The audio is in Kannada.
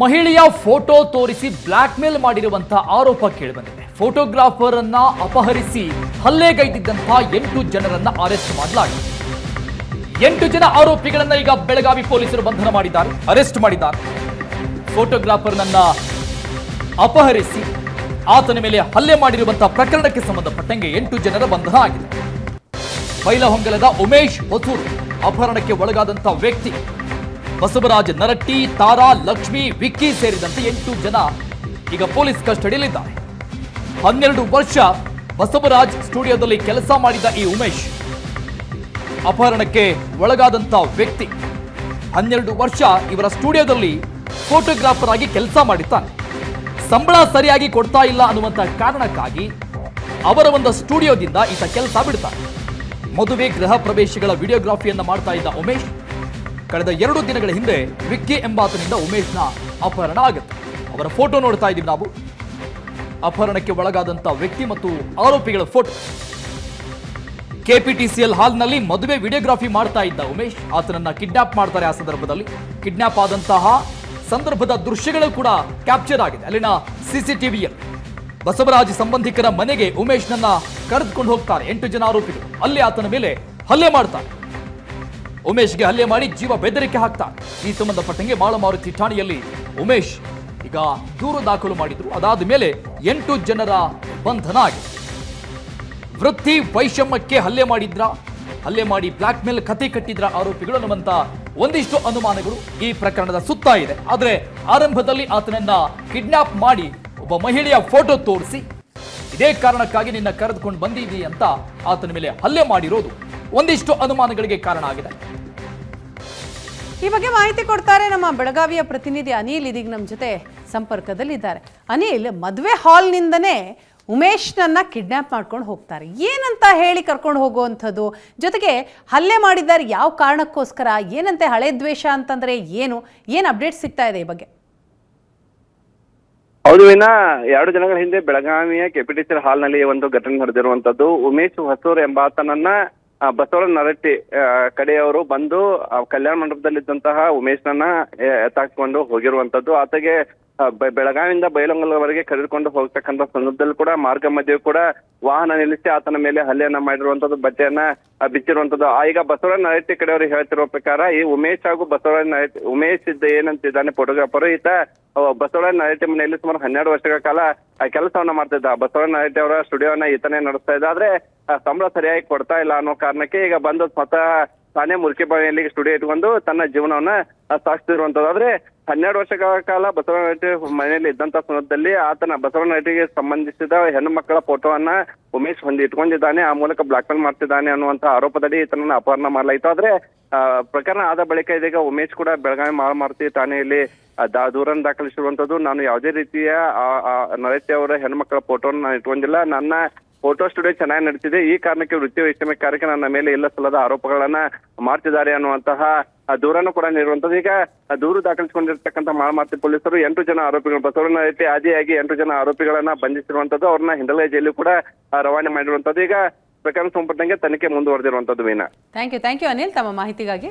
ಮಹಿಳೆಯ ಫೋಟೋ ತೋರಿಸಿ ಬ್ಲಾಕ್ ಮೇಲ್ ಮಾಡಿರುವಂತಹ ಆರೋಪ ಕೇಳಿಬಂದಿದೆ. ಫೋಟೋಗ್ರಾಫರ್ ಅನ್ನ ಅಪಹರಿಸಿ ಹಲ್ಲೆಗೈದಿದ್ದಂತಹ ಎಂಟು ಜನರನ್ನ ಅರೆಸ್ಟ್ ಮಾಡಲಾಗಿದೆ. ಎಂಟು ಜನ ಆರೋಪಿಗಳನ್ನ ಈಗ ಬೆಳಗಾವಿ ಪೊಲೀಸರು ಬಂಧನ ಮಾಡಿದ್ದಾರೆ, ಅರೆಸ್ಟ್ ಮಾಡಿದ್ದಾರೆ. ಫೋಟೋಗ್ರಾಫರ್ನನ್ನ ಅಪಹರಿಸಿ ಆತನ ಮೇಲೆ ಹಲ್ಲೆ ಮಾಡಿರುವಂತಹ ಪ್ರಕರಣಕ್ಕೆ ಸಂಬಂಧಪಟ್ಟಂಗೆ ಎಂಟು ಜನರ ಬಂಧನ ಆಗಿದೆ. ಬೈಲಹೊಂಗಲದ ಉಮೇಶ್ ಹೊಸೂರು ಅಪಹರಣಕ್ಕೆ ಒಳಗಾದಂತಹ ವ್ಯಕ್ತಿ ಬಸವರಾಜ್ ನರಟ್ಟಿ, ತಾರಾ, ಲಕ್ಷ್ಮಿ, ವಿಕ್ಕಿ ಸೇರಿದಂತೆ ಎಂಟು ಜನ ಈಗ ಪೊಲೀಸ್ ಕಸ್ಟಡಿಯಲ್ಲಿದ್ದಾರೆ. ಹನ್ನೆರಡು ವರ್ಷ ಬಸವರಾಜ್ ಸ್ಟುಡಿಯೋದಲ್ಲಿ ಕೆಲಸ ಮಾಡಿದ ಈ ಉಮೇಶ್ ಅಪಹರಣಕ್ಕೆ ಒಳಗಾದಂತ ವ್ಯಕ್ತಿ. ಹನ್ನೆರಡು ವರ್ಷ ಇವರ ಸ್ಟುಡಿಯೋದಲ್ಲಿ ಫೋಟೋಗ್ರಾಫರ್ ಆಗಿ ಕೆಲಸ ಮಾಡಿದ್ದಾನೆ. ಸಂಬಳ ಸರಿಯಾಗಿ ಕೊಡ್ತಾ ಇಲ್ಲ ಅನ್ನುವಂತ ಕಾರಣಕ್ಕಾಗಿ ಅವರ ಒಂದು ಸ್ಟುಡಿಯೋದಿಂದ ಈತ ಕೆಲಸ ಬಿಡ್ತಾನೆ. ಮದುವೆ ಗೃಹ ಪ್ರವೇಶಗಳ ವಿಡಿಯೋಗ್ರಾಫಿಯನ್ನು ಮಾಡ್ತಾ ಇದ್ದ ಉಮೇಶ್ ಕಳೆದ ಎರಡು ದಿನಗಳ ಹಿಂದೆ ವಿಕ್ಕಿ ಎಂಬಾತನಿಂದ ಉಮೇಶ್ನ ಅಪಹರಣ ಆಗುತ್ತೆ. ಅವರ ಫೋಟೋ ನೋಡ್ತಾ ಇದ್ದೀವಿ ನಾವು. ಅಪಹರಣಕ್ಕೆ ಒಳಗಾದಂತ ವ್ಯಕ್ತಿ ಮತ್ತು ಆರೋಪಿಗಳ ಫೋಟೋ. ಕೆಪಿಟಿಸಿಎಲ್ ಹಾಲ್ನಲ್ಲಿ ಮದುವೆ ವಿಡಿಯೋಗ್ರಾಫಿ ಮಾಡ್ತಾ ಇದ್ದ ಉಮೇಶ್ ಆತನನ್ನ ಕಿಡ್ನಾಪ್ ಮಾಡ್ತಾರೆ ಆ ಸಂದರ್ಭದಲ್ಲಿ. ಕಿಡ್ನಾಪ್ ಆದಂತಹ ಸಂದರ್ಭದ ದೃಶ್ಯಗಳು ಕೂಡ ಕ್ಯಾಪ್ಚರ್ ಆಗಿದೆ. ಅಲ್ಲಿನ ಸಿಸಿಟಿವಿಯಲ್ಲಿ ಬಸವರಾಜ್ ಸಂಬಂಧಿಕರ ಮನೆಗೆ ಉಮೇಶ್ನನ್ನ ಕರೆದುಕೊಂಡು ಹೋಗ್ತಾರೆ ಎಂಟು ಜನ ಆರೋಪಿಗಳು. ಅಲ್ಲಿ ಆತನ ಮೇಲೆ ಹಲ್ಲೆ ಮಾಡ್ತಾರೆ. ಉಮೇಶ್ಗೆ ಹಲ್ಲೆ ಮಾಡಿ ಜೀವ ಬೆದರಿಕೆ ಹಾಕ್ತಾ ಈ ಸಂಬಂಧಪಟ್ಟಂಗೆ ಮಾಳಮಾರುತಿ ಠಾಣೆಯಲ್ಲಿ ಉಮೇಶ್ ಈಗ ದೂರು ದಾಖಲು ಮಾಡಿದ್ರು. ಅದಾದ ಮೇಲೆ ಎಂಟು ಜನರ ಬಂಧನ ಆಗಿದೆ. ವೃತ್ತಿ ವೈಷಮ್ಯಕ್ಕೆ ಹಲ್ಲೆ ಮಾಡಿದ್ರ? ಹಲ್ಲೆ ಮಾಡಿ ಬ್ಲಾಕ್ ಮೇಲ್ ಕತೆ ಕಟ್ಟಿದ್ರ ಆರೋಪಿಗಳು ಅನ್ನುವಂತ ಒಂದಿಷ್ಟು ಅನುಮಾನಗಳು ಈ ಪ್ರಕರಣದ ಸುತ್ತ ಇದೆ. ಆದರೆ ಆರಂಭದಲ್ಲಿ ಆತನನ್ನ ಕಿಡ್ನಾಪ್ ಮಾಡಿ ಒಬ್ಬ ಮಹಿಳೆಯ ಫೋಟೋ ತೋರಿಸಿ, ಇದೇ ಕಾರಣಕ್ಕಾಗಿ ನಿನ್ನ ಕರೆದುಕೊಂಡು ಬಂದಿದ್ದೀ ಅಂತ ಆತನ ಮೇಲೆ ಹಲ್ಲೆ ಮಾಡಿರೋದು. ಒಂದಿಷ್ಟು ಅನುಮಾನಗಳಿಗೆ ಕಾರಣ ಆಗಿದೆ. ಈ ಬಗ್ಗೆ ಮಾಹಿತಿ ಕೊಡ್ತಾರೆ ನಮ್ಮ ಬೆಳಗಾವಿಯ ಪ್ರತಿನಿಧಿ ಅನಿಲ್ ಇದೀಗ ನಮ್ಮ ಜೊತೆ ಸಂಪರ್ಕದಲ್ಲಿದ್ದಾರೆ. ಅನಿಲ್ ಮದುವೆ ಹಾಲ್ನಿಂದನೇ ಉಮೇಶ್ನನ್ನ ಕಿಡ್ನಾಪ್ ಮಾಡ್ಕೊಂಡು ಹೋಗ್ತಾರೆ. ಏನಂತ ಹೇಳಿ ಕರ್ಕೊಂಡು ಹೋಗುವಂಥದ್ದು? ಜೊತೆಗೆ ಹಲ್ಲೆ ಮಾಡಿದ್ದಾರೆ ಯಾವ ಕಾರಣಕ್ಕೋಸ್ಕರ? ಏನಂತೆ ಹಳೆ ದ್ವೇಷ ಅಂತಂದ್ರೆ ಏನು? ಏನು ಅಪ್ಡೇಟ್ ಸಿಗ್ತಾ ಇದೆ ಈ ಬಗ್ಗೆ? ಹೌದು ವಿನ ಎರಡು ದಿನಗಳ ಹಿಂದೆ ಬೆಳಗಾವಿಯ ಕೆಪಿಟಿಸಿಎಲ್ ಹಾಲ್ನಲ್ಲಿ ಒಂದು ಘಟನೆ ನಡೆದಿರುವಂತದ್ದು ಉಮೇಶ್ ಹೊಸೂರ್ ಎಂಬಾತನನ್ನ ಬಸವರಾಜ್ ನರಟ್ಟಿ ಕಡೆಯವರು ಬಂದು ಕಲ್ಯಾಣ ಮಂಟಪದಲ್ಲಿದ್ದಂತಹ ಉಮೇಶ್ನನ್ನ ಎತ್ತಾಕೊಂಡು ಹೋಗಿರುವಂತದ್ದು. ಆತಗೆ ಬೆಳಗಾವಿಯಿಂದ ಬೈಲೊಂಗಲವರೆಗೆ ಕರೆದುಕೊಂಡು ಹೋಗ್ತಕ್ಕಂಥ ಸಂದರ್ಭದಲ್ಲಿ ಕೂಡ ಮಾರ್ಗ ಮಧ್ಯೆ ಕೂಡ ವಾಹನ ನಿಲ್ಲಿಸಿ ಆತನ ಮೇಲೆ ಹಲ್ಲೆಯನ್ನ ಮಾಡಿರುವಂತದ್ದು ಬಟ್ಟೆಯನ್ನ ಬಿಚ್ಚಿರುವಂತದ್ದು. ಆ, ಈಗ ಬಸವರಾಜ್ ನರಟ್ಟಿ ಕಡೆಯವರು ಹೇಳ್ತಿರೋ ಪ್ರಕಾರ ಈ ಉಮೇಶ್ ಹಾಗೂ ಬಸವರಾಜ್ ನರಟ್ಟಿ ಉಮೇಶ್ ಇದ್ದ ಏನಂತಿದ್ದಾನೆ ಫೋಟೋಗ್ರಾಫರ್ ಈತ ಬಸವರಾಜ್ ನರಟ್ಟಿ ಮನೆಯಲ್ಲಿ ಸುಮಾರು ಹನ್ನೆರಡು ವರ್ಷಗಳ ಕಾಲ ಕೆಲಸವನ್ನ ಮಾಡ್ತಿದ್ದ. ಬಸವರಾಜ್ ನರಟ್ಟಿ ಅವರ ಸ್ಟುಡಿಯೋನ ಈತನೇ ನಡೆಸ್ತಾ ಇದ್ದ. ಆದ್ರೆ ಸಂಬಳ ಸರಿಯಾಗಿ ಕೊಡ್ತಾ ಇಲ್ಲ ಅನ್ನೋ ಕಾರಣಕ್ಕೆ ಈಗ ಬಂದು ಸ್ವತಃ ತಾನೇ ಮುಲ್ಕಿಬಾವಿಯಲ್ಲಿ ಸ್ಟುಡಿಯೋ ಇಟ್ಕೊಂಡು ತನ್ನ ಜೀವನವನ್ನ ಸಾಗಿಸ್ತಿರುವಂತದ್ದು ಆದ್ರೆ ಹನ್ನೆರಡು ವರ್ಷಗಳ ಕಾಲ ಬಸವನ ನರಟ್ಟಿ ಮನೆಯಲ್ಲಿ ಇದ್ದಂತ ಸಂದರ್ಭದಲ್ಲಿ ಆತನ ಬಸವನ ನರಟಿಗೆ ಸಂಬಂಧಿಸಿದ ಹೆಣ್ಣು ಮಕ್ಕಳ ಫೋಟೋವನ್ನ ಉಮೇಶ್ ಹೊಂದಿ ಇಟ್ಕೊಂಡಿದ್ದಾನೆ. ಆ ಮೂಲಕ ಬ್ಲಾಕ್ ಮೇಲ್ ಮಾಡ್ತಿದ್ದಾನೆ ಅನ್ನುವಂತ ಆರೋಪದಡಿ ಈತನನ್ನ ಅಪಹರಣ ಮಾಡಲಾಯಿತು. ಆದ್ರೆ ಪ್ರಕರಣ ಆದ ಬಳಿಕ ಇದೀಗ ಉಮೇಶ್ ಕೂಡ ಬೆಳಗಾವಿ ಮಾಳಮಾರುತಿ ಠಾಣೆಯಲ್ಲಿ ದೂರನ್ನು ದಾಖಲಿಸಿರುವಂತದ್ದು. ನಾನು ಯಾವುದೇ ರೀತಿಯ ನರಟ್ಟಿ ಅವರ ಹೆಣ್ಮಕ್ಳ ಫೋಟೋನ ನಾನು ಇಟ್ಕೊಂಡಿಲ್ಲ. ನನ್ನ ಫೋಟೋ ಸ್ಟುಡಿಯೋ ಚೆನ್ನಾಗಿ ನಡೆಸಿದೆ ಈ ಕಾರಣಕ್ಕೆ ವೃತ್ತಿ ವೈಷಮ್ಯ ಕಾರ್ಯಕ್ಕೆ ನನ್ನ ಮೇಲೆ ಇಲ್ಲ ಸಲ್ಲದ ಆರೋಪಗಳನ್ನ ಮಾಡ್ತಿದ್ದಾರೆ ಅನ್ನುವಂತಹ ದೂರನ್ನು ಕೂಡ ನೀಡುವಂತದ್ದು ಈಗ ದೂರು ದಾಖಲಿಸಿಕೊಂಡಿರ್ತಕ್ಕಂಥ ಮಾಳಮಾರ್ತಿ ಪೊಲೀಸರು ಎಂಟು ಜನ ಆರೋಪಿಗಳು, ಬಸವಣ್ಣ ರೀತಿ ಆದಿಯಾಗಿ ಎಂಟು ಜನ ಆರೋಪಿಗಳನ್ನ ಬಂಧಿಸಿರುವಂತದ್ದು ಅವ್ರನ್ನ ಹಿಂದಲೇ ಜೈಲು ಕೂಡ ರವಾನೆ ಮಾಡಿರುವಂತದ್ದು ಈಗ ಪ್ರಕರಣ ಸಂಪಟ್ಟಂಗೆ ತನಿಖೆ ಮುಂದುವರೆದಿರುವಂತದ್ದು Veena thank you thank you Anil. ತಮ್ಮ ಮಾಹಿತಿಗಾಗಿ.